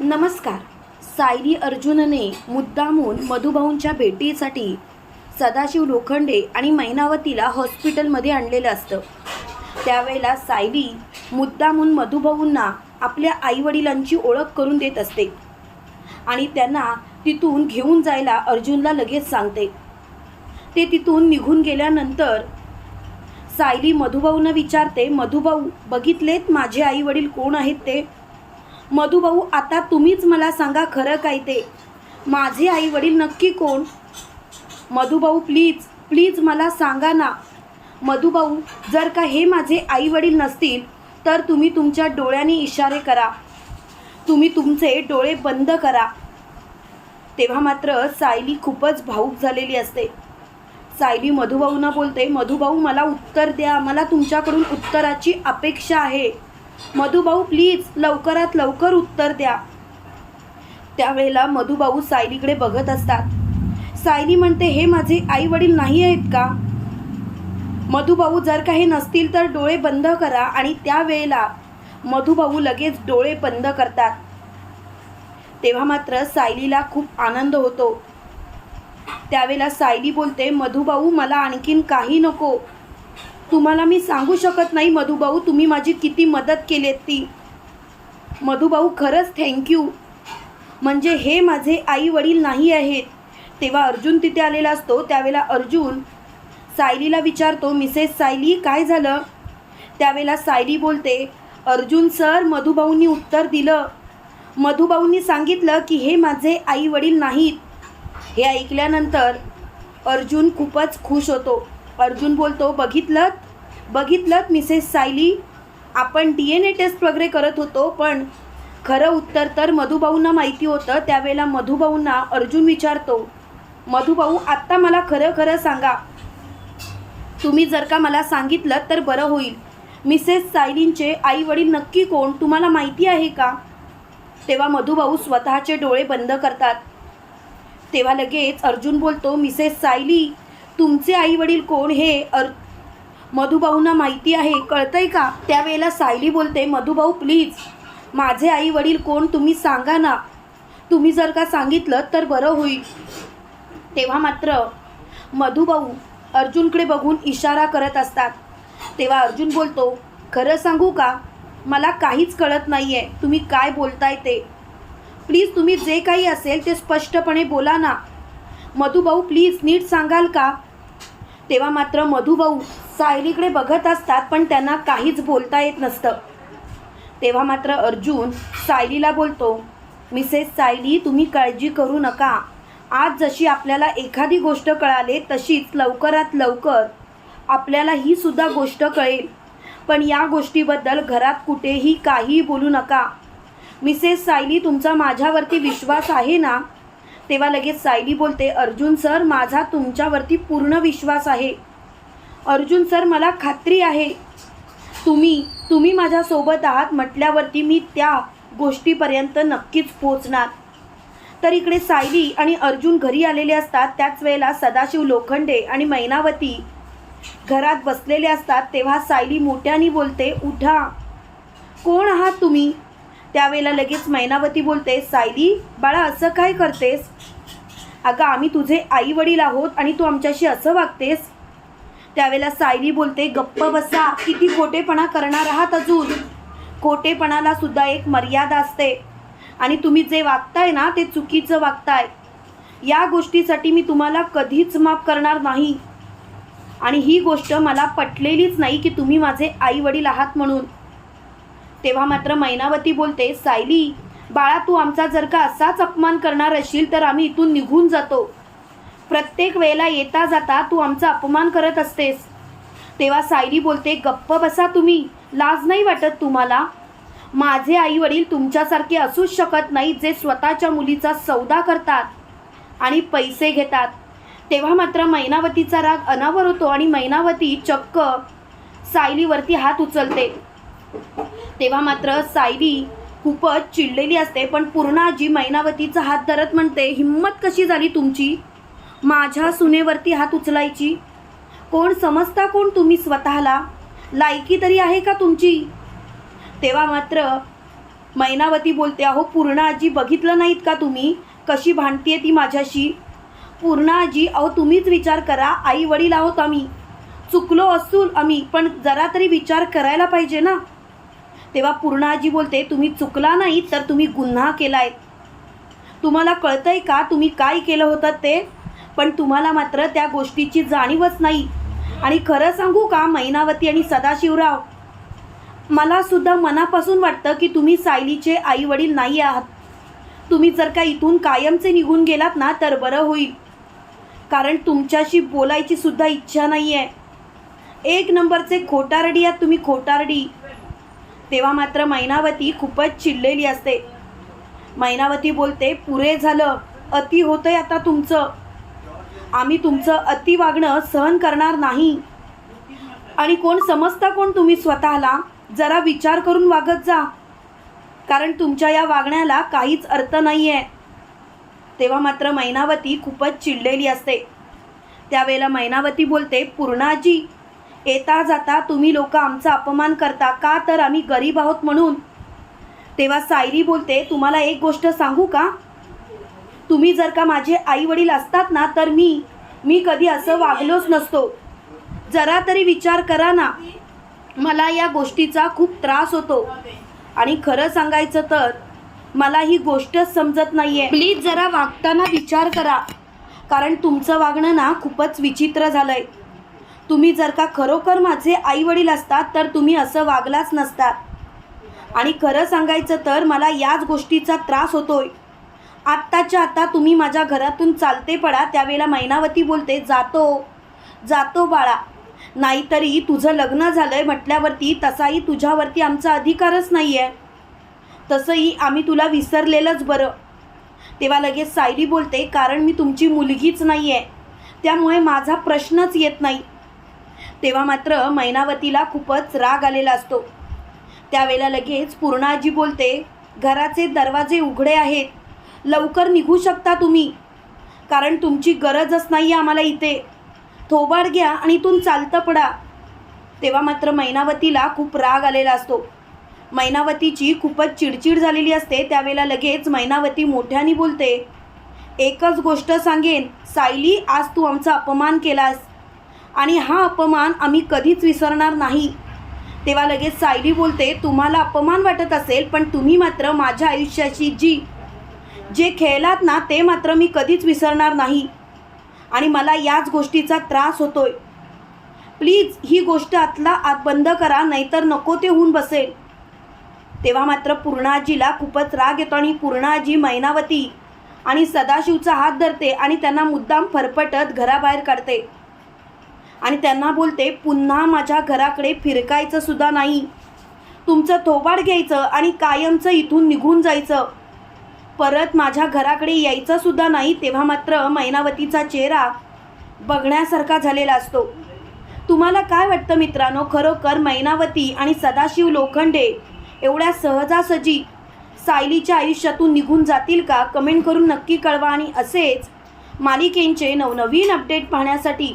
नमस्कार. सायली अर्जुनने मुद्दामून मधुभाऊंच्या भेटीसाठी सदाशिव लोखंडे आणि मैनावतीला हॉस्पिटलमध्ये आणलेलं असतं. त्यावेळेला सायली मुद्दामून मधुभाऊंना आपल्या आईवडिलांची ओळख करून देत असते आणि त्यांना तिथून घेऊन जायला अर्जुनला लगेच सांगते. ते तिथून निघून गेल्यानंतर सायली मधुभाऊंना विचारते मधुभाऊ बघितलेत माझे आईवडील कोण आहेत ते? मधुभाऊ आता तुम्हीच मला सांगा खरं काय ते. माझे आई वडील नक्की कोण? मधुभाऊ प्लीज प्लीज मला सांगा ना. मधुभाऊ जर का हे माझे आई वडील नसतील तर तुम्ही तुमच्या डोळ्यांनी इशारे करा. तुम्ही तुमचे डोळे बंद करा. तेव्हा मात्र सायली खूपच भाऊक झालेली असते. सायली मधुभाऊंना बोलते मधुभाऊ मला उत्तर द्या. मला तुमच्याकडून उत्तराची अपेक्षा आहे. मधुभाऊ प्लीज लवकरात लवकर उत्तर द्या. त्यावेळेला मधुभाऊ सायलीकडे बघत असतात. सायली म्हणते हे माझे आई वडील नाही आहेत का? मधुभाऊ जर का हे नसतील तर डोळे बंद करा. आणि त्यावेळेला मधुभाऊ लगेच डोळे बंद करतात. तेव्हा मात्र सायलीला खूप आनंद होतो. त्यावेळेला सायली बोलते मधुभाऊ मला आणखीन काही नको. तुम्हाला मी सांगू शकत नाही मधुभाऊ. तुम्ही माझी किती मदत केली ती. मधुभाऊ खरंच थँक्यू म्हणजे हे माझे आई वडील नाही आहेत. तेव्हा अर्जुन तिथे आलेला असतो. त्यावेळेला अर्जुन सायलीला विचारतो मिसेस सायली काय झालं? त्यावेळेला सायली बोलते अर्जुन सर मधुभाऊंनी उत्तर दिलं. मधुभाऊंनी सांगितलं की हे माझे आई वडील नाहीत. हे ऐकल्यानंतर अर्जुन खूपच खुश होतो. अर्जुन बोलतो बघितलं बघितलं मिसेस सायली आपण डी एन ए टेस्ट वगैरे करत होतो पण खरं उत्तर तर मधुभाऊंना माहिती होतं. त्यावेळेला मधुभाऊंना अर्जुन विचारतो मधुभाऊ आत्ता मला खरं खरं सांगा. तुम्ही जर का मला सांगितलं तर बरं होईल. मिसेस सायलींचे आई वडील नक्की कोण तुम्हाला माहिती आहे का? तेव्हा मधुभाऊ स्वतःचे डोळे बंद करतात. तेव्हा लगेच अर्जुन बोलतो मिसेस सायली तुमचे आई वडील कोण हे अर मधुभाऊंना माहिती आहे कळतंय का? त्यावेळेला सायली बोलते मधुभाऊ प्लीज माझे आई वडील कोण तुम्ही सांगा ना. तुम्ही जर का सांगितलं तर बरं होईल. तेव्हा मात्र मधुभाऊ अर्जुनकडे बघून इशारा करत असतात. तेव्हा अर्जुन बोलतो खरं सांगू का? मला काहीच कळत नाही आहे तुम्ही काय बोलताय ते? प्लीज तुम्ही जे काही असेल ते स्पष्टपणे बोला ना. मधुभाऊ प्लीज नीट सांगाल का? तेव्हा मात्र मधुभाऊ सायलीकडे बघत असतात पण त्यांना काहीच बोलता येत नसतं. तेव्हा मात्र अर्जुन सायलीला बोलतो मिसेस सायली तुम्ही काळजी करू नका. आज जशी आपल्याला एखादी गोष्ट कळाले तशीच लवकरात लवकर आपल्याला ही सुद्धा गोष्ट कळेल. पण या गोष्टीबद्दल घरात कुठेही काहीही बोलू नका. मिसेस सायली तुमचा माझ्यावरती विश्वास आहे ना? तेव्हा लगेच सायली बोलते अर्जुन सर माझा तुमच्यावरती पूर्ण विश्वास आहे. अर्जुन सर मला खात्री आहे. तुम्ही तुम्ही माझ्यासोबत आहात म्हटल्यावरती मी त्या गोष्टीपर्यंत नक्कीच पोचणार तर इकडे सायली आणि अर्जुन घरी आलेले असतात. त्याच वेळेला सदाशिव लोखंडे आणि मैनावती घरात बसलेले असतात. तेव्हा सायली मोठ्याने बोलते उठा. कोण आहात तुम्ही? त्यावेळेला लगेच मैनावती बोलते सायली बाळा असं काय करतेस? अगं आम्ही तुझे आई वडील आहोत आणि तू आमच्याशी असं वागतेस? त्यावेळेला सायली बोलते गप्प बसा किती खोटेपणा करणार आहात अजून? खोटेपणाला सुद्धा एक मर्यादा असते. आणि तुम्ही जे वागताय ना ते चुकीचं वागताय. या गोष्टीसाठी मी तुम्हाला कधीच माफ करणार नाही. आणि ही गोष्ट मला पटलेलीच नाही की तुम्ही माझे आई वडील आहात म्हणून. तेव्हा मात्र मैनावती बोलते सायली बाळा तू आमचा जर का असाच अपमान करणार असशील तर आम्ही इथून निघून जातो. प्रत्येक वेळेला येता जाता तू आमचा अपमान करत असतेस. तेव्हा सायरी बोलते गप्प बसा तुम्ही. लाज नाही वाटत तुम्हाला? माझे आई वडील तुमच्यासारखे असूच शकत नाही जे स्वतःच्या मुलीचा सौदा करतात आणि पैसे घेतात. तेव्हा मात्र मैनावतीचा राग अनावर होतो आणि मैनावती चक्क सायलीवरती हात उचलते. तेव्हा मात्र सायली खूपच चिडलेली असते पण पूर्णाजी मैनावतीचा हात धरत म्हणते हिंमत कशी झाली तुमची? माझ्या सुनेवरती हात उचलायची? कोण समजता कोण तुम्ही स्वतःला? लायकी तरी आहे का तुमची? तेव्हा मात्र मैनावती बोलते अहो पूर्ण आजी बघितलं नाहीत का तुम्ही? कशी भांडतीये ती माझ्याशी? पूर्ण आजी अहो तुम्हीच विचार करा आई वडील आहोत आम्ही. चुकलो असून आम्ही पण जरा तरी विचार करायला पाहिजे ना. तेव्हा पूर्ण आजी बोलते तुम्ही चुकला नाही तर तुम्ही गुन्हा केला आहे तुम्हाला कळतंय का तुम्ही काय केलं होतं ते? पण तुम्हाला मात्र त्या गोष्टीची जाणीवच नाही. आणि खरं सांगू का मैनावती आणि सदाशिवराव? मला सुद्धा मनापासून वाटतं की तुम्ही सायलीचे आई वडील नाही आहात. तुम्ही जर का इथून कायमचे निघून गेलात ना तर बरं होईल. कारण तुमच्याशी बोलायची सुद्धा इच्छा नाही आहे एक नंबरचे खोटारडी आहात तुम्ही खोटारडी. तेव्हा मात्र मैनावती खूपच चिडलेली असते. मैनावती बोलते पुरे झालं. अति होतंय आता तुमचं. आम्ही तुमचं अति वागणं सहन करणार नाही. आणि कोण समजता कोण तुम्ही स्वतःला? जरा विचार करून वागत जा. कारण तुमच्या या वागण्याला काहीच अर्थ नाही आहे तेव्हा मात्र मैनावती खूपच चिडलेली असते. त्यावेळेला मैनावती बोलते पूर्णाजी येता जाता तुम्ही लोक आमचा अपमान करता का तर आम्ही गरीब आहोत म्हणून. तेव्हा सायरी बोलते तुम्हाला एक गोष्ट सांगू का? तुम्ही जर का माझे आई वडील असतात ना तर मी मी कधी असं वागलोच नसतो. जरा तरी विचार करा ना. मला या गोष्टीचा खूप त्रास होतो. आणि खरं सांगायचं तर मला ही गोष्टच समजत नाही आहे प्लीज जरा वागताना विचार करा. कारण तुमचं वागणं ना खूपच विचित्र झालं आहे तुम्ही जर का खरोखर माझे आई वडील असतात तर तुम्ही असं वागलाच नसतात. आणि खरं सांगायचं तर मला याच गोष्टीचा त्रास होतोय. आत्ताच्या आता तुम्ही माझ्या घरातून चालते पडा त्यावेळेला मैनावती बोलते जातो जातो बाळा. नाहीतरी तुझं लग्न झालंय म्हटल्यावरती तसाही तुझ्यावरती आमचा अधिकारच नाही आहे तसंही आम्ही तुला विसरलेलंच बरं. तेव्हा लगेच सायली बोलते कारण मी तुमची मुलगीच नाही आहे त्यामुळे माझा प्रश्नच येत नाही. तेव्हा मात्र मैनावतीला खूपच राग आलेला असतो. त्यावेळेला लगेच पूर्णाजी बोलते घराचे दरवाजे उघडे आहेत. लवकर निघू शकता तुम्ही. कारण तुमची गरजच नाही आहे आम्हाला इथे. थोबाड घ्या आणि इथून चालतं पडा. तेव्हा मात्र मैनावतीला खूप राग आलेला असतो. मैनावतीची खूपच चिडचिड झालेली असते. त्यावेळेला लगेच मैनावती मोठ्याने बोलते एकच गोष्ट सांगेन सायली आज तू आमचा अपमान केलास. आणि हा अपमान आम्ही कधीच विसरणार नाही. तेव्हा लगेच सायली बोलते तुम्हाला अपमान वाटत असेल पण तुम्ही मात्र माझ्या आयुष्याची जी जे खेळलात ना ते मात्र मी कधीच विसरणार नाही. आणि मला याच गोष्टीचा त्रास होतोय. प्लीज ही गोष्ट आतला आत बंद करा नाहीतर नको ते होऊन बसेल. तेव्हा मात्र पूर्णाजीला खूपच राग येतो आणि पूर्णाजी मैनावती आणि सदाशिवचा हात धरते आणि त्यांना मुद्दाम फरफटत घराबाहेर काढते. आणि त्यांना बोलते पुन्हा माझ्या घराकडे फिरकायचं सुद्धा नाही. तुमचं थोबाड घ्यायचं आणि कायमचं इथून निघून जायचं. परत माझ्या घराकडे यायचं सुद्धा नाही तेव्हा मात्र मैनावतीचा चेहरा बघण्यासारखा झालेला असतो. तुम्हाला काय वाटतं मित्रांनो? खरोखर मैनावती आणि सदाशिव लोखंडे एवढ्या सहजासहजी सायलीच्या आयुष्यातून निघून जातील का? कमेंट करून नक्की कळवा आणि असेच मालिकेंचे नवनवीन अपडेट पाहण्यासाठी